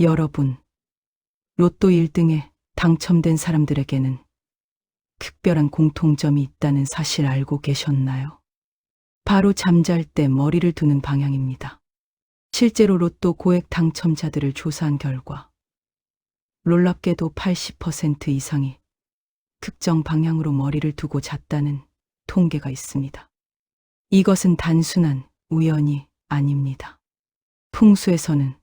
여러분, 로또 1등에 당첨된 사람들에게는 특별한 공통점이 있다는 사실 알고 계셨나요? 바로 잠잘 때 머리를 두는 방향입니다. 실제로 로또 고액 당첨자들을 조사한 결과 놀랍게도 80% 이상이 특정 방향으로 머리를 두고 잤다는 통계가 있습니다. 이것은 단순한 우연이 아닙니다. 풍수에서는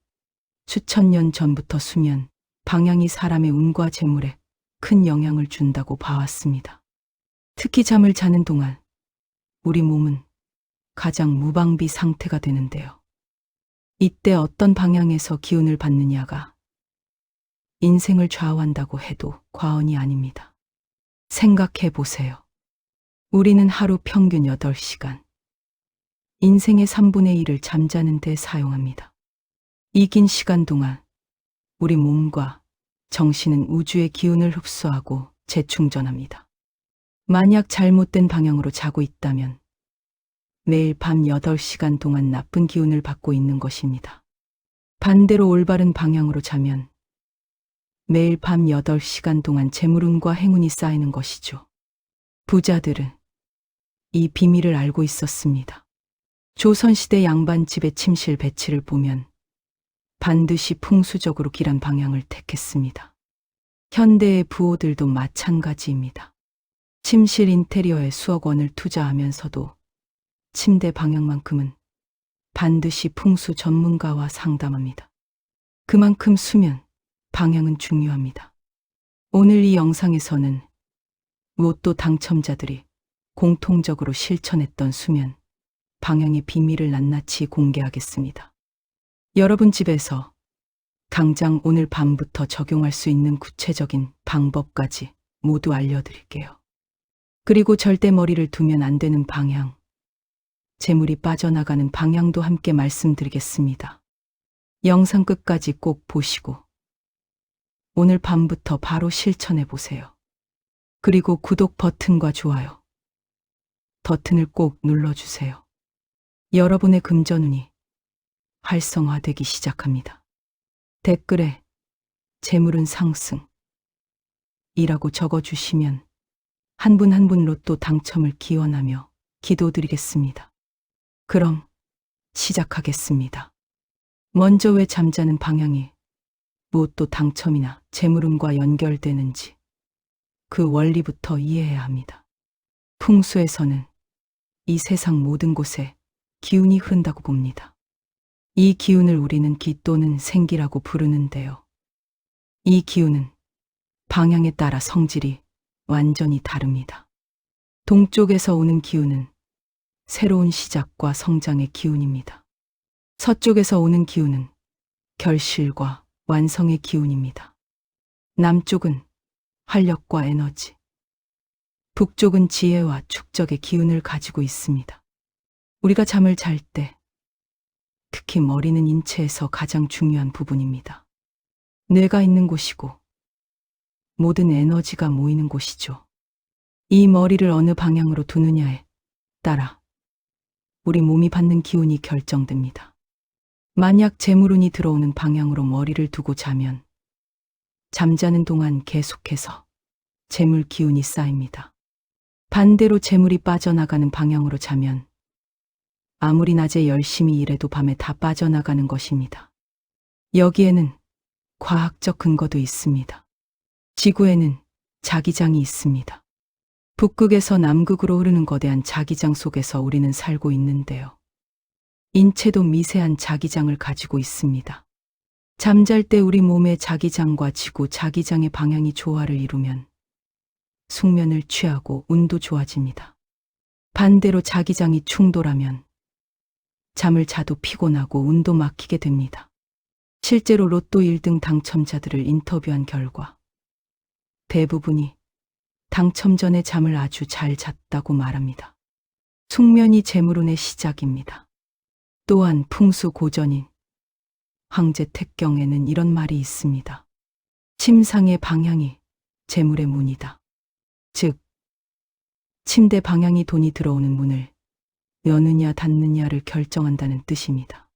수천 년 전부터 수면, 방향이 사람의 운과 재물에 큰 영향을 준다고 봐왔습니다. 특히 잠을 자는 동안 우리 몸은 가장 무방비 상태가 되는데요. 이때 어떤 방향에서 기운을 받느냐가 인생을 좌우한다고 해도 과언이 아닙니다. 생각해 보세요. 우리는 하루 평균 8시간, 인생의 3분의 1을 잠자는 데 사용합니다. 이 긴 시간 동안 우리 몸과 정신은 우주의 기운을 흡수하고 재충전합니다. 만약 잘못된 방향으로 자고 있다면 매일 밤 8시간 동안 나쁜 기운을 받고 있는 것입니다. 반대로 올바른 방향으로 자면 매일 밤 8시간 동안 재물운과 행운이 쌓이는 것이죠. 부자들은 이 비밀을 알고 있었습니다. 조선시대 양반집의 침실 배치를 보면 반드시 풍수적으로 길한 방향을 택했습니다. 현대의 부호들도 마찬가지입니다. 침실 인테리어에 수억 원을 투자하면서도 침대 방향만큼은 반드시 풍수 전문가와 상담합니다. 그만큼 수면, 방향은 중요합니다. 오늘 이 영상에서는 로또 당첨자들이 공통적으로 실천했던 수면, 방향의 비밀을 낱낱이 공개하겠습니다. 여러분 집에서 당장 오늘 밤부터 적용할 수 있는 구체적인 방법까지 모두 알려드릴게요. 그리고 절대 머리를 두면 안 되는 방향, 재물이 빠져나가는 방향도 함께 말씀드리겠습니다. 영상 끝까지 꼭 보시고 오늘 밤부터 바로 실천해 보세요. 그리고 구독 버튼과 좋아요 버튼을 꼭 눌러주세요. 여러분의 금전운이 활성화되기 시작합니다. 댓글에 재물은 상승 이라고 적어주시면 한 분 한 분 로또 당첨을 기원하며 기도드리겠습니다. 그럼 시작하겠습니다. 먼저 왜 잠자는 방향이 로또 당첨이나 재물운과 연결되는지 그 원리부터 이해해야 합니다. 풍수에서는 이 세상 모든 곳에 기운이 흐른다고 봅니다. 이 기운을 우리는 기 또는 생기라고 부르는데요. 이 기운은 방향에 따라 성질이 완전히 다릅니다. 동쪽에서 오는 기운은 새로운 시작과 성장의 기운입니다. 서쪽에서 오는 기운은 결실과 완성의 기운입니다. 남쪽은 활력과 에너지, 북쪽은 지혜와 축적의 기운을 가지고 있습니다. 우리가 잠을 잘 때, 특히 머리는 인체에서 가장 중요한 부분입니다. 뇌가 있는 곳이고, 모든 에너지가 모이는 곳이죠. 이 머리를 어느 방향으로 두느냐에 따라 우리 몸이 받는 기운이 결정됩니다. 만약 재물운이 들어오는 방향으로 머리를 두고 자면 잠자는 동안 계속해서 재물 기운이 쌓입니다. 반대로 재물이 빠져나가는 방향으로 자면 아무리 낮에 열심히 일해도 밤에 다 빠져나가는 것입니다. 여기에는 과학적 근거도 있습니다. 지구에는 자기장이 있습니다. 북극에서 남극으로 흐르는 거대한 자기장 속에서 우리는 살고 있는데요. 인체도 미세한 자기장을 가지고 있습니다. 잠잘 때 우리 몸의 자기장과 지구 자기장의 방향이 조화를 이루면 숙면을 취하고 운도 좋아집니다. 반대로 자기장이 충돌하면 잠을 자도 피곤하고 운도 막히게 됩니다. 실제로 로또 1등 당첨자들을 인터뷰한 결과 대부분이 당첨 전에 잠을 아주 잘 잤다고 말합니다. 숙면이 재물운의 시작입니다. 또한 풍수 고전인 황제 택경에는 이런 말이 있습니다. 침상의 방향이 재물의 문이다. 즉, 침대 방향이 돈이 들어오는 문을 여느냐 닫느냐를 결정한다는 뜻입니다.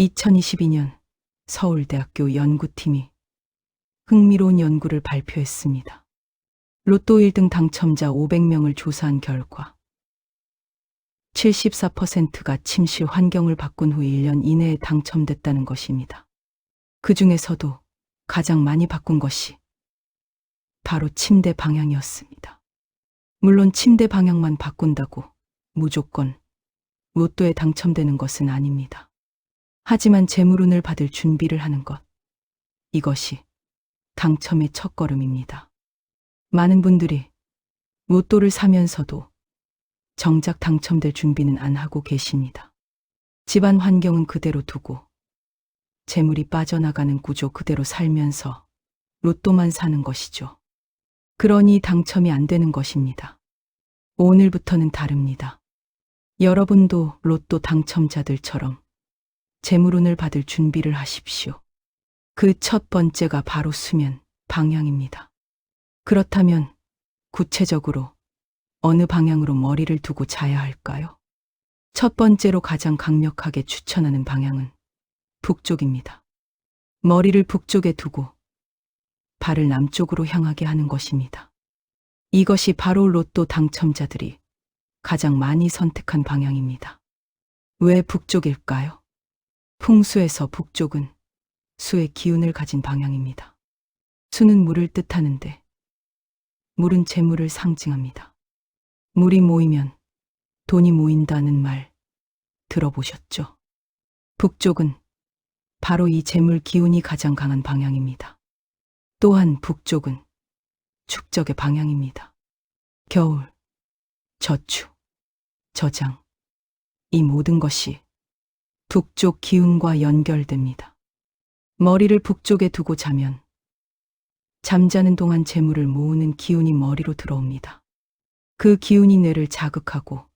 2022년 서울대학교 연구팀이 흥미로운 연구를 발표했습니다. 로또 1등 당첨자 500명을 조사한 결과 74%가 침실 환경을 바꾼 후 1년 이내에 당첨됐다는 것입니다. 그 중에서도 가장 많이 바꾼 것이 바로 침대 방향이었습니다. 물론 침대 방향만 바꾼다고 무조건 로또에 당첨되는 것은 아닙니다. 하지만 재물운을 받을 준비를 하는 것. 이것이 당첨의 첫걸음입니다. 많은 분들이 로또를 사면서도 정작 당첨될 준비는 안 하고 계십니다. 집안 환경은 그대로 두고 재물이 빠져나가는 구조 그대로 살면서 로또만 사는 것이죠. 그러니 당첨이 안 되는 것입니다. 오늘부터는 다릅니다. 여러분도 로또 당첨자들처럼 재물운을 받을 준비를 하십시오. 그 첫 번째가 바로 수면, 방향입니다. 그렇다면 구체적으로 어느 방향으로 머리를 두고 자야 할까요? 첫 번째로 가장 강력하게 추천하는 방향은 북쪽입니다. 머리를 북쪽에 두고 발을 남쪽으로 향하게 하는 것입니다. 이것이 바로 로또 당첨자들이 가장 많이 선택한 방향입니다. 왜 북쪽일까요? 풍수에서 북쪽은 수의 기운을 가진 방향입니다. 수는 물을 뜻하는데 물은 재물을 상징합니다. 물이 모이면 돈이 모인다는 말 들어보셨죠? 북쪽은 바로 이 재물 기운이 가장 강한 방향입니다. 또한 북쪽은 축적의 방향입니다. 겨울, 저추, 저장, 이 모든 것이 북쪽 기운과 연결됩니다. 머리를 북쪽에 두고 자면 잠자는 동안 재물을 모으는 기운이 머리로 들어옵니다. 그 기운이 뇌를 자극하고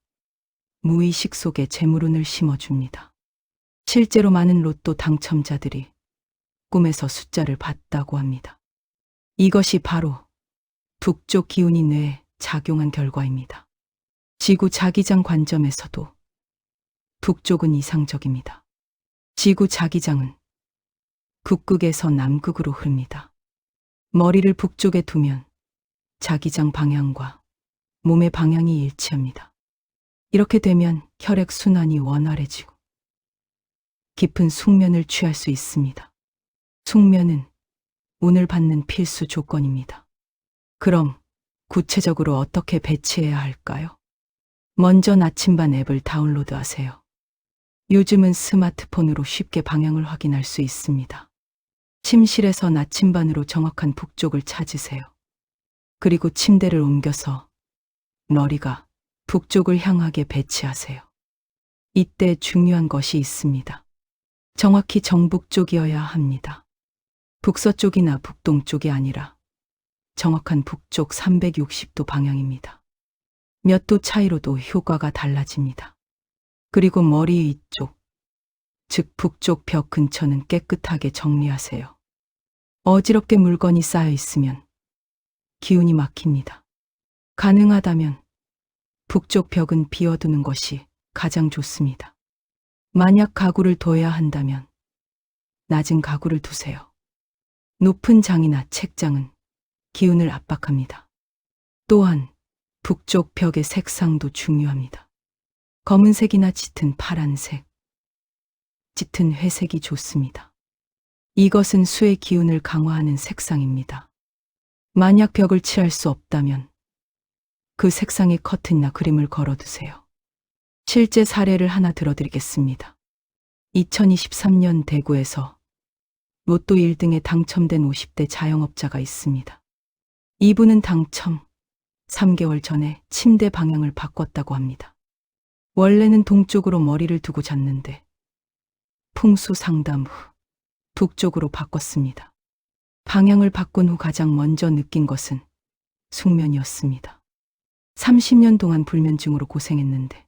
무의식 속에 재물운을 심어줍니다. 실제로 많은 로또 당첨자들이 꿈에서 숫자를 봤다고 합니다. 이것이 바로 북쪽 기운이 뇌에 작용한 결과입니다. 지구 자기장 관점에서도 북쪽은 이상적입니다. 지구 자기장은 북극에서 남극으로 흐릅니다. 머리를 북쪽에 두면 자기장 방향과 몸의 방향이 일치합니다. 이렇게 되면 혈액 순환이 원활해지고 깊은 숙면을 취할 수 있습니다. 숙면은 운을 받는 필수 조건입니다. 그럼 구체적으로 어떻게 배치해야 할까요? 먼저 나침반 앱을 다운로드하세요. 요즘은 스마트폰으로 쉽게 방향을 확인할 수 있습니다. 침실에서 나침반으로 정확한 북쪽을 찾으세요. 그리고 침대를 옮겨서 머리가 북쪽을 향하게 배치하세요. 이때 중요한 것이 있습니다. 정확히 정북쪽이어야 합니다. 북서쪽이나 북동쪽이 아니라 정확한 북쪽 360도 방향입니다. 몇 도 차이로도 효과가 달라집니다. 그리고 머리 위쪽, 즉 북쪽 벽 근처는 깨끗하게 정리하세요. 어지럽게 물건이 쌓여 있으면 기운이 막힙니다. 가능하다면 북쪽 벽은 비워두는 것이 가장 좋습니다. 만약 가구를 둬야 한다면 낮은 가구를 두세요. 높은 장이나 책장은 기운을 압박합니다. 또한 북쪽 벽의 색상도 중요합니다. 검은색이나 짙은 파란색, 짙은 회색이 좋습니다. 이것은 수의 기운을 강화하는 색상입니다. 만약 벽을 칠할 수 없다면 그 색상의 커튼이나 그림을 걸어두세요. 실제 사례를 하나 들어드리겠습니다. 2023년 대구에서 로또 1등에 당첨된 50대 자영업자가 있습니다. 이분은 당첨 3개월 전에 침대 방향을 바꿨다고 합니다. 원래는 동쪽으로 머리를 두고 잤는데 풍수 상담 후 북쪽으로 바꿨습니다. 방향을 바꾼 후 가장 먼저 느낀 것은 숙면이었습니다. 30년 동안 불면증으로 고생했는데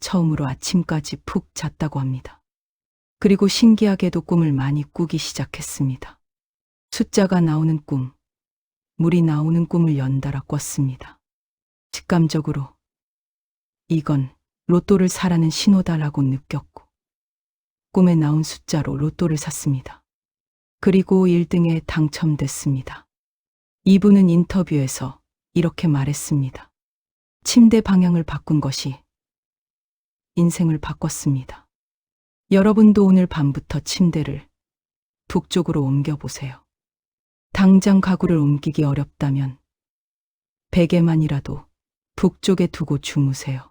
처음으로 아침까지 푹 잤다고 합니다. 그리고 신기하게도 꿈을 많이 꾸기 시작했습니다. 숫자가 나오는 꿈, 물이 나오는 꿈을 연달아 꿨습니다. 직감적으로 이건 로또를 사라는 신호다라고 느꼈고 꿈에 나온 숫자로 로또를 샀습니다. 그리고 1등에 당첨됐습니다. 이분은 인터뷰에서 이렇게 말했습니다. 침대 방향을 바꾼 것이 인생을 바꿨습니다. 여러분도 오늘 밤부터 침대를 북쪽으로 옮겨보세요. 당장 가구를 옮기기 어렵다면 베개만이라도 북쪽에 두고 주무세요.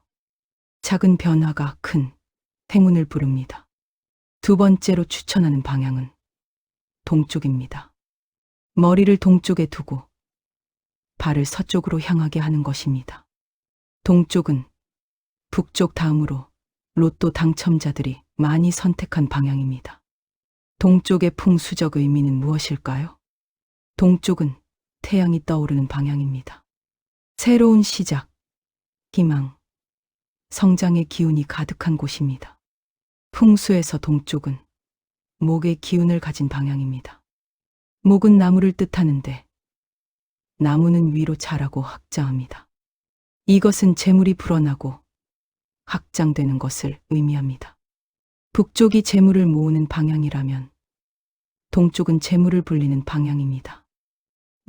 작은 변화가 큰 행운을 부릅니다. 두 번째로 추천하는 방향은 동쪽입니다. 머리를 동쪽에 두고 발을 서쪽으로 향하게 하는 것입니다. 동쪽은 북쪽 다음으로 로또 당첨자들이 많이 선택한 방향입니다. 동쪽의 풍수적 의미는 무엇일까요? 동쪽은 태양이 떠오르는 방향입니다. 새로운 시작, 희망, 성장의 기운이 가득한 곳입니다. 풍수에서 동쪽은 목의 기운을 가진 방향입니다. 목은 나무를 뜻하는데 나무는 위로 자라고 확장합니다. 이것은 재물이 불어나고 확장되는 것을 의미합니다. 북쪽이 재물을 모으는 방향이라면 동쪽은 재물을 불리는 방향입니다.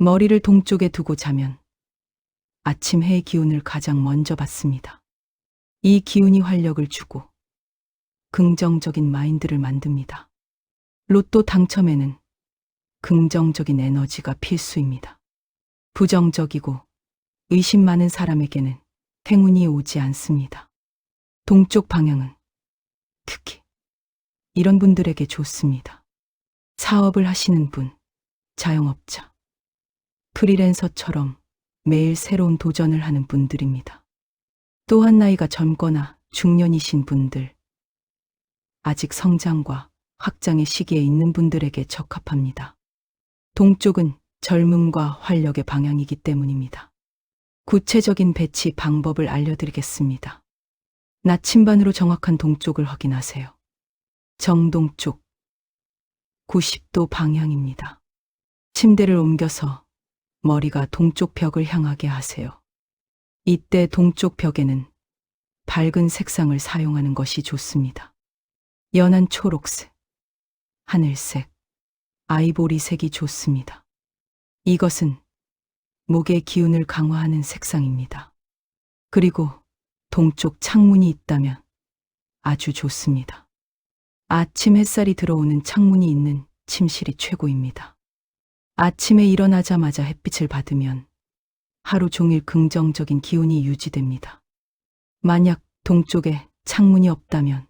머리를 동쪽에 두고 자면 아침 해의 기운을 가장 먼저 받습니다. 이 기운이 활력을 주고 긍정적인 마인드를 만듭니다. 로또 당첨에는 긍정적인 에너지가 필수입니다. 부정적이고 의심 많은 사람에게는 행운이 오지 않습니다. 동쪽 방향은 특히 이런 분들에게 좋습니다. 사업을 하시는 분, 자영업자, 프리랜서처럼 매일 새로운 도전을 하는 분들입니다. 또한 나이가 젊거나 중년이신 분들, 아직 성장과 확장의 시기에 있는 분들에게 적합합니다. 동쪽은 젊음과 활력의 방향이기 때문입니다. 구체적인 배치 방법을 알려드리겠습니다. 나침반으로 정확한 동쪽을 확인하세요. 정동쪽 90도 방향입니다. 침대를 옮겨서 머리가 동쪽 벽을 향하게 하세요. 이때 동쪽 벽에는 밝은 색상을 사용하는 것이 좋습니다. 연한 초록색, 하늘색, 아이보리색이 좋습니다. 이것은 목의 기운을 강화하는 색상입니다. 그리고 동쪽 창문이 있다면 아주 좋습니다. 아침 햇살이 들어오는 창문이 있는 침실이 최고입니다. 아침에 일어나자마자 햇빛을 받으면 하루 종일 긍정적인 기운이 유지됩니다. 만약 동쪽에 창문이 없다면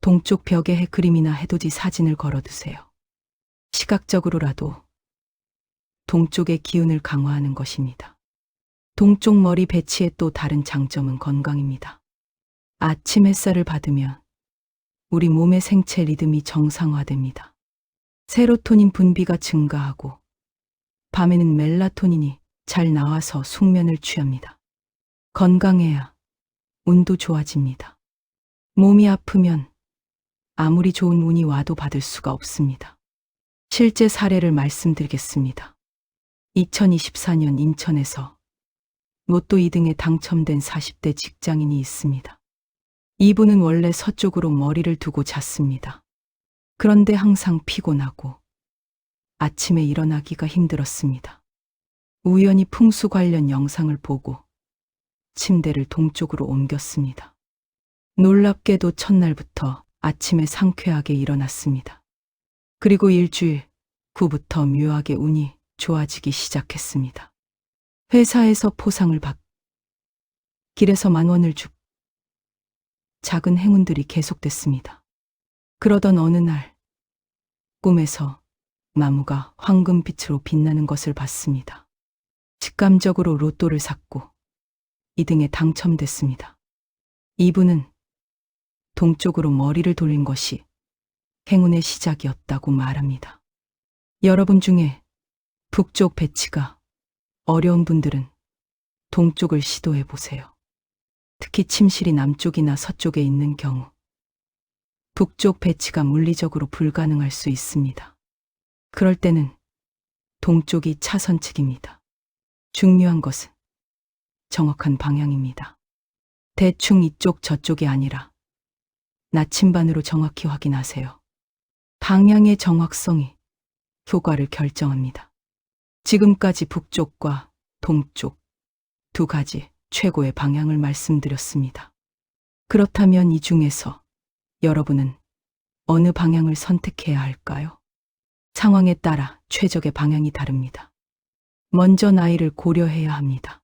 동쪽 벽에 해 그림이나 해돋이 사진을 걸어두세요. 시각적으로라도 동쪽의 기운을 강화하는 것입니다. 동쪽 머리 배치의 또 다른 장점은 건강입니다. 아침 햇살을 받으면 우리 몸의 생체 리듬이 정상화됩니다. 세로토닌 분비가 증가하고 밤에는 멜라토닌이 잘 나와서 숙면을 취합니다. 건강해야 운도 좋아집니다. 몸이 아프면 아무리 좋은 운이 와도 받을 수가 없습니다. 실제 사례를 말씀드리겠습니다. 2024년 인천에서 로또 2등에 당첨된 40대 직장인이 있습니다. 이분은 원래 서쪽으로 머리를 두고 잤습니다. 그런데 항상 피곤하고 아침에 일어나기가 힘들었습니다. 우연히 풍수 관련 영상을 보고 침대를 동쪽으로 옮겼습니다. 놀랍게도 첫날부터 아침에 상쾌하게 일어났습니다. 그리고 일주일 후부터 묘하게 운이 좋아지기 시작했습니다. 회사에서 포상을 받, 길에서 만 원을 주, 작은 행운들이 계속됐습니다. 그러던 어느 날, 꿈에서 나무가 황금빛으로 빛나는 것을 봤습니다. 직감적으로 로또를 샀고, 2등에 당첨됐습니다. 이분은 동쪽으로 머리를 돌린 것이 행운의 시작이었다고 말합니다. 여러분 중에 북쪽 배치가 어려운 분들은 동쪽을 시도해 보세요. 특히 침실이 남쪽이나 서쪽에 있는 경우 북쪽 배치가 물리적으로 불가능할 수 있습니다. 그럴 때는 동쪽이 차선 측입니다. 중요한 것은 정확한 방향입니다. 대충 이쪽 저쪽이 아니라 나침반으로 정확히 확인하세요. 방향의 정확성이 효과를 결정합니다. 지금까지 북쪽과 동쪽 두 가지 최고의 방향을 말씀드렸습니다. 그렇다면 이 중에서 여러분은 어느 방향을 선택해야 할까요? 상황에 따라 최적의 방향이 다릅니다. 먼저 나이를 고려해야 합니다.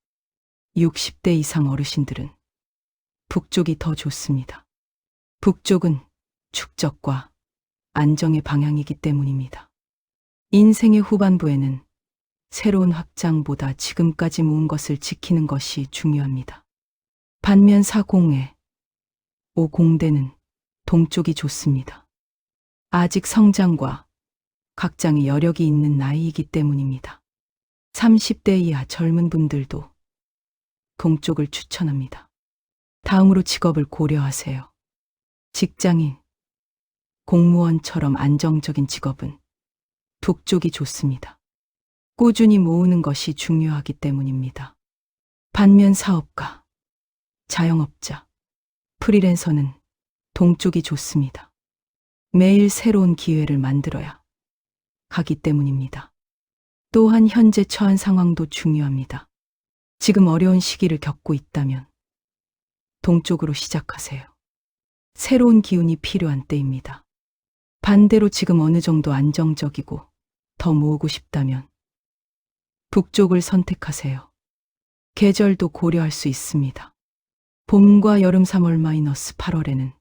60대 이상 어르신들은 북쪽이 더 좋습니다. 북쪽은 축적과 안정의 방향이기 때문입니다. 인생의 후반부에는 새로운 확장보다 지금까지 모은 것을 지키는 것이 중요합니다. 반면 사공회, 오공대는 동쪽이 좋습니다. 아직 성장과 각장의 여력이 있는 나이이기 때문입니다. 30대 이하 젊은 분들도 동쪽을 추천합니다. 다음으로 직업을 고려하세요. 직장인, 공무원처럼 안정적인 직업은 북쪽이 좋습니다. 꾸준히 모으는 것이 중요하기 때문입니다. 반면 사업가, 자영업자, 프리랜서는 동쪽이 좋습니다. 매일 새로운 기회를 만들어야 하기 때문입니다. 또한 현재 처한 상황도 중요합니다. 지금 어려운 시기를 겪고 있다면 동쪽으로 시작하세요. 새로운 기운이 필요한 때입니다. 반대로 지금 어느 정도 안정적이고 더 모으고 싶다면 북쪽을 선택하세요. 계절도 고려할 수 있습니다. 봄과 여름 3월 마이너스 8월에는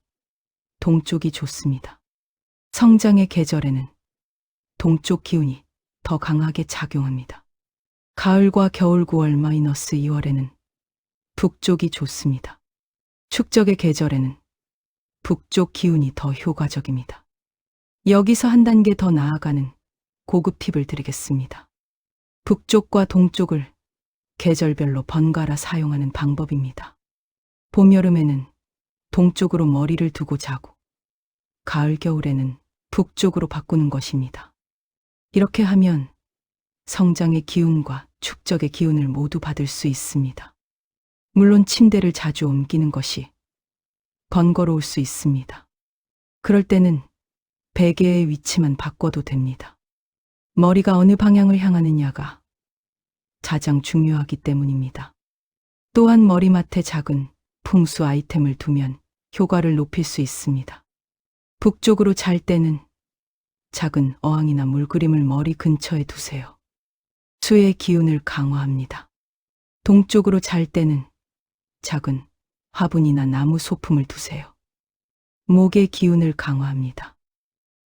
동쪽이 좋습니다. 성장의 계절에는 동쪽 기운이 더 강하게 작용합니다. 가을과 겨울 9월 마이너스 2월에는 북쪽이 좋습니다. 축적의 계절에는 북쪽 기운이 더 효과적입니다. 여기서 한 단계 더 나아가는 고급 팁을 드리겠습니다. 북쪽과 동쪽을 계절별로 번갈아 사용하는 방법입니다. 봄, 여름에는 동쪽으로 머리를 두고 자고, 가을, 겨울에는 북쪽으로 바꾸는 것입니다. 이렇게 하면 성장의 기운과 축적의 기운을 모두 받을 수 있습니다. 물론 침대를 자주 옮기는 것이 번거로울 수 있습니다. 그럴 때는 베개의 위치만 바꿔도 됩니다. 머리가 어느 방향을 향하느냐가 가장 중요하기 때문입니다. 또한 머리맡에 작은 풍수 아이템을 두면 효과를 높일 수 있습니다. 북쪽으로 잘 때는 작은 어항이나 물그림을 머리 근처에 두세요. 수의 기운을 강화합니다. 동쪽으로 잘 때는 작은 화분이나 나무 소품을 두세요. 목의 기운을 강화합니다.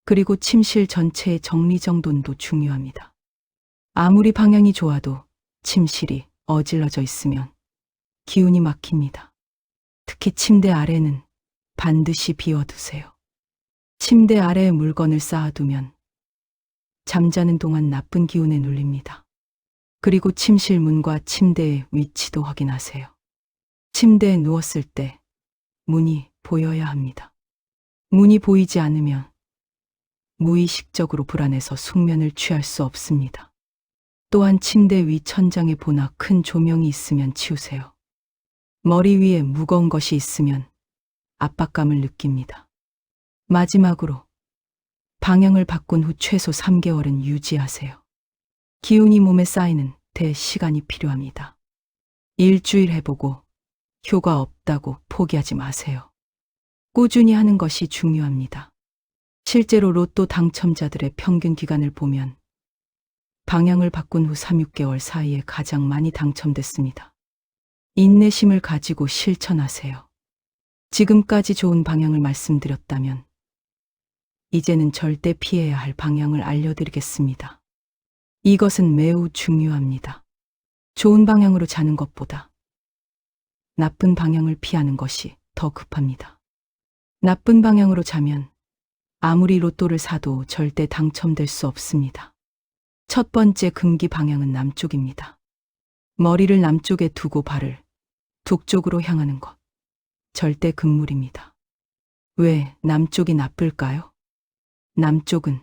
그리고 침실 전체의 정리정돈도 중요합니다. 아무리 방향이 좋아도 침실이 어질러져 있으면 기운이 막힙니다. 특히 침대 아래는 반드시 비워두세요. 침대 아래에 물건을 쌓아두면 잠자는 동안 나쁜 기운에 눌립니다. 그리고 침실 문과 침대의 위치도 확인하세요. 침대에 누웠을 때 문이 보여야 합니다. 문이 보이지 않으면 무의식적으로 불안해서 숙면을 취할 수 없습니다. 또한 침대 위 천장에 보나 큰 조명이 있으면 치우세요. 머리 위에 무거운 것이 있으면 압박감을 느낍니다. 마지막으로 방향을 바꾼 후 최소 3개월은 유지하세요. 기운이 몸에 쌓이는 대 시간이 필요합니다. 일주일 해보고 효과 없다고 포기하지 마세요. 꾸준히 하는 것이 중요합니다. 실제로 로또 당첨자들의 평균 기간을 보면 방향을 바꾼 후 3, 6개월 사이에 가장 많이 당첨됐습니다. 인내심을 가지고 실천하세요. 지금까지 좋은 방향을 말씀드렸다면 이제는 절대 피해야 할 방향을 알려드리겠습니다. 이것은 매우 중요합니다. 좋은 방향으로 자는 것보다 나쁜 방향을 피하는 것이 더 급합니다. 나쁜 방향으로 자면 아무리 로또를 사도 절대 당첨될 수 없습니다. 첫 번째 금기 방향은 남쪽입니다. 머리를 남쪽에 두고 발을 북쪽으로 향하는 것. 절대 금물입니다. 왜 남쪽이 나쁠까요? 남쪽은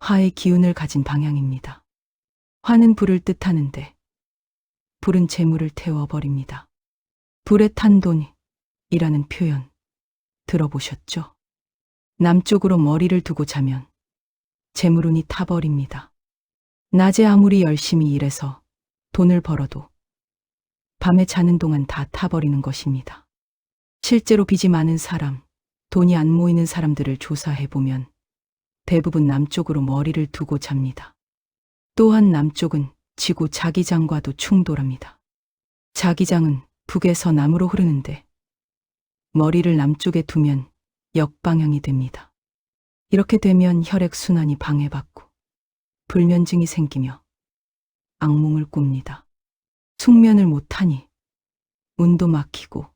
화의 기운을 가진 방향입니다. 화는 불을 뜻하는데 불은 재물을 태워버립니다. 불에 탄 돈이라는 표현 들어보셨죠? 남쪽으로 머리를 두고 자면 재물운이 타버립니다. 낮에 아무리 열심히 일해서 돈을 벌어도 밤에 자는 동안 다 타버리는 것입니다. 실제로 빚이 많은 사람, 돈이 안 모이는 사람들을 조사해 보면 대부분 남쪽으로 머리를 두고 잡니다. 또한 남쪽은 지구 자기장과도 충돌합니다. 자기장은 북에서 남으로 흐르는데 머리를 남쪽에 두면 역방향이 됩니다. 이렇게 되면 혈액순환이 방해받고 불면증이 생기며 악몽을 꿉니다. 숙면을 못하니 운도 막히고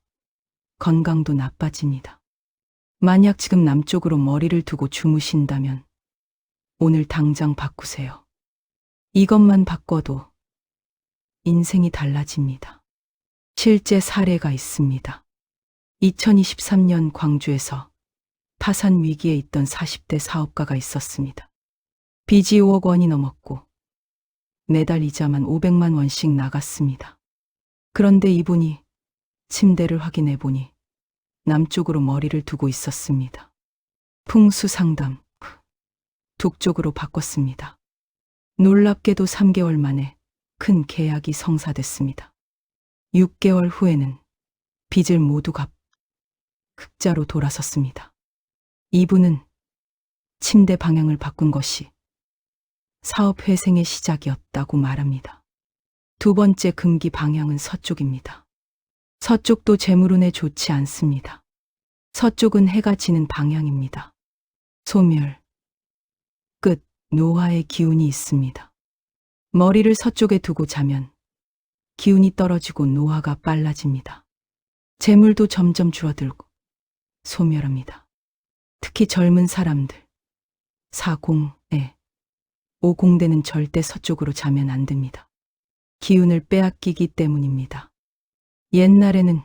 건강도 나빠집니다. 만약 지금 남쪽으로 머리를 두고 주무신다면 오늘 당장 바꾸세요. 이것만 바꿔도 인생이 달라집니다. 실제 사례가 있습니다. 2023년 광주에서 파산 위기에 있던 40대 사업가가 있었습니다. 빚이 5억 원이 넘었고 매달 이자만 500만 원씩 나갔습니다. 그런데 이분이 침대를 확인해 보니 남쪽으로 머리를 두고 있었습니다. 풍수 상담 후, 북쪽으로 바꿨습니다. 놀랍게도 3개월 만에 큰 계약이 성사됐습니다. 6개월 후에는 빚을 모두 갚 흑자로 돌아섰습니다. 이분은 침대 방향을 바꾼 것이 사업 회생의 시작이었다고 말합니다. 두 번째 금기 방향은 서쪽입니다. 서쪽도 재물운에 좋지 않습니다. 서쪽은 해가 지는 방향입니다. 소멸, 끝, 노화의 기운이 있습니다. 머리를 서쪽에 두고 자면 기운이 떨어지고 노화가 빨라집니다. 재물도 점점 줄어들고 소멸합니다. 특히 젊은 사람들, 사공에 오공대는 절대 서쪽으로 자면 안 됩니다. 기운을 빼앗기기 때문입니다. 옛날에는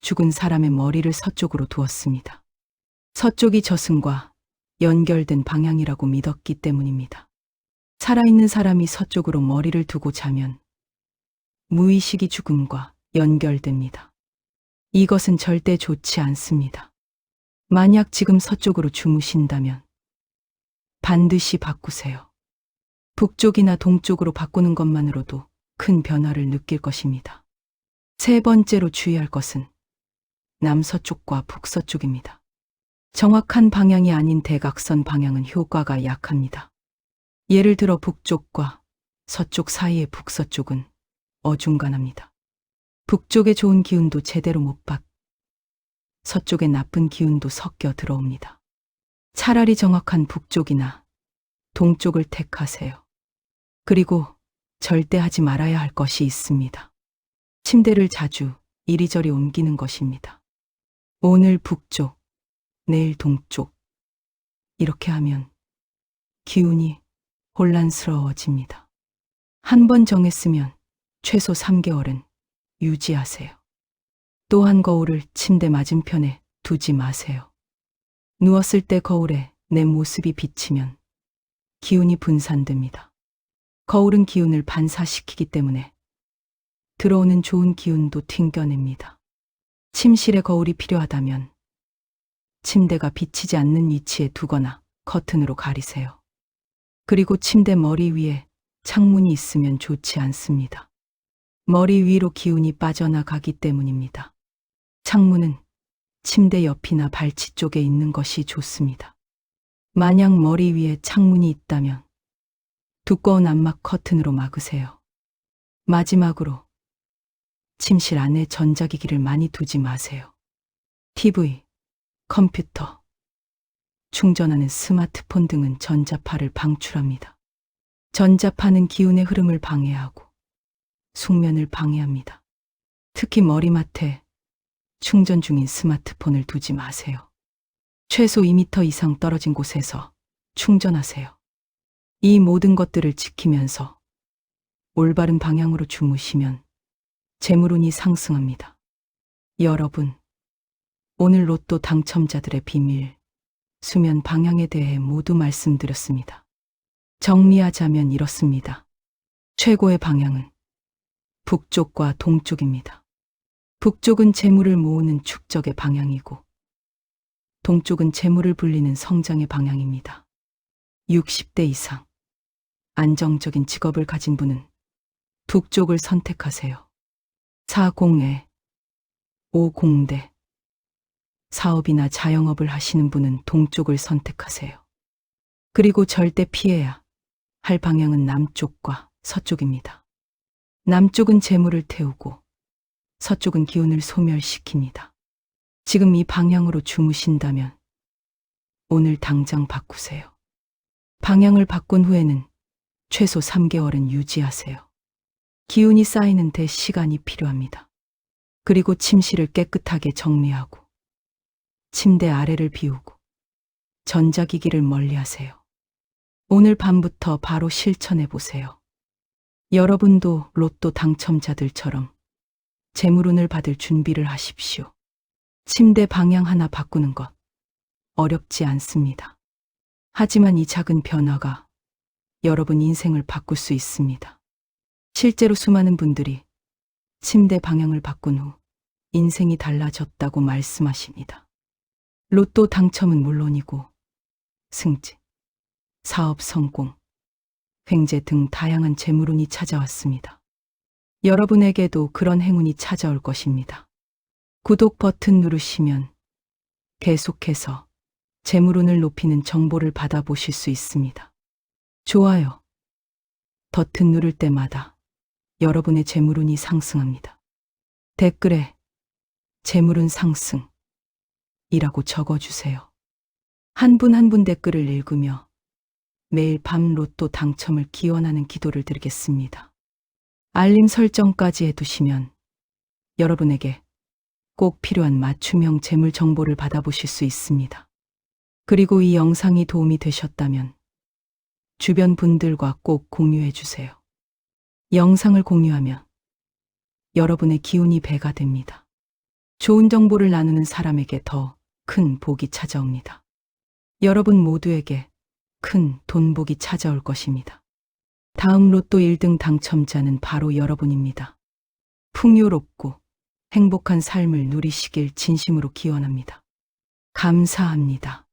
죽은 사람의 머리를 서쪽으로 두었습니다. 서쪽이 저승과 연결된 방향이라고 믿었기 때문입니다. 살아있는 사람이 서쪽으로 머리를 두고 자면 무의식이 죽음과 연결됩니다. 이것은 절대 좋지 않습니다. 만약 지금 서쪽으로 주무신다면 반드시 바꾸세요. 북쪽이나 동쪽으로 바꾸는 것만으로도 큰 변화를 느낄 것입니다. 세 번째로 주의할 것은 남서쪽과 북서쪽입니다. 정확한 방향이 아닌 대각선 방향은 효과가 약합니다. 예를 들어 북쪽과 서쪽 사이의 북서쪽은 어중간합니다. 북쪽에 좋은 기운도 제대로 못 받, 서쪽에 나쁜 기운도 섞여 들어옵니다. 차라리 정확한 북쪽이나 동쪽을 택하세요. 그리고 절대 하지 말아야 할 것이 있습니다. 침대를 자주 이리저리 옮기는 것입니다. 오늘 북쪽, 내일 동쪽. 이렇게 하면 기운이 혼란스러워집니다. 한 번 정했으면 최소 3개월은 유지하세요. 또한 거울을 침대 맞은편에 두지 마세요. 누웠을 때 거울에 내 모습이 비치면 기운이 분산됩니다. 거울은 기운을 반사시키기 때문에 들어오는 좋은 기운도 튕겨냅니다. 침실에 거울이 필요하다면 침대가 비치지 않는 위치에 두거나 커튼으로 가리세요. 그리고 침대 머리 위에 창문이 있으면 좋지 않습니다. 머리 위로 기운이 빠져나가기 때문입니다. 창문은 침대 옆이나 발치 쪽에 있는 것이 좋습니다. 만약 머리 위에 창문이 있다면 두꺼운 암막 커튼으로 막으세요. 마지막으로 침실 안에 전자기기를 많이 두지 마세요. TV, 컴퓨터, 충전하는 스마트폰 등은 전자파를 방출합니다. 전자파는 기운의 흐름을 방해하고 숙면을 방해합니다. 특히 머리맡에 충전 중인 스마트폰을 두지 마세요. 최소 2m 이상 떨어진 곳에서 충전하세요. 이 모든 것들을 지키면서 올바른 방향으로 주무시면 재물운이 상승합니다. 여러분, 오늘 로또 당첨자들의 비밀, 수면 방향에 대해 모두 말씀드렸습니다. 정리하자면 이렇습니다. 최고의 방향은 북쪽과 동쪽입니다. 북쪽은 재물을 모으는 축적의 방향이고, 동쪽은 재물을 불리는 성장의 방향입니다. 60대 이상. 안정적인 직업을 가진 분은 북쪽을 선택하세요. 4공에 5공대. 사업이나 자영업을 하시는 분은 동쪽을 선택하세요. 그리고 절대 피해야 할 방향은 남쪽과 서쪽입니다. 남쪽은 재물을 태우고 서쪽은 기운을 소멸시킵니다. 지금 이 방향으로 주무신다면 오늘 당장 바꾸세요. 방향을 바꾼 후에는 최소 3개월은 유지하세요. 기운이 쌓이는 데 시간이 필요합니다. 그리고 침실을 깨끗하게 정리하고 침대 아래를 비우고 전자기기를 멀리 하세요. 오늘 밤부터 바로 실천해 보세요. 여러분도 로또 당첨자들처럼 재물운을 받을 준비를 하십시오. 침대 방향 하나 바꾸는 것 어렵지 않습니다. 하지만 이 작은 변화가 여러분 인생을 바꿀 수 있습니다. 실제로 수많은 분들이 침대 방향을 바꾼 후 인생이 달라졌다고 말씀하십니다. 로또 당첨은 물론이고 승진, 사업 성공, 횡재 등 다양한 재물운이 찾아왔습니다. 여러분에게도 그런 행운이 찾아올 것입니다. 구독 버튼 누르시면 계속해서 재물운을 높이는 정보를 받아보실 수 있습니다. 좋아요. 버튼 누를 때마다 여러분의 재물운이 상승합니다. 댓글에 재물운 상승 이라고 적어주세요. 한 분 한 분 댓글을 읽으며 매일 밤 로또 당첨을 기원하는 기도를 드리겠습니다. 알림 설정까지 해두시면 여러분에게 꼭 필요한 맞춤형 재물 정보를 받아보실 수 있습니다. 그리고 이 영상이 도움이 되셨다면 주변 분들과 꼭 공유해 주세요. 영상을 공유하면 여러분의 기운이 배가 됩니다. 좋은 정보를 나누는 사람에게 더 큰 복이 찾아옵니다. 여러분 모두에게 큰 돈복이 찾아올 것입니다. 다음 로또 1등 당첨자는 바로 여러분입니다. 풍요롭고 행복한 삶을 누리시길 진심으로 기원합니다. 감사합니다.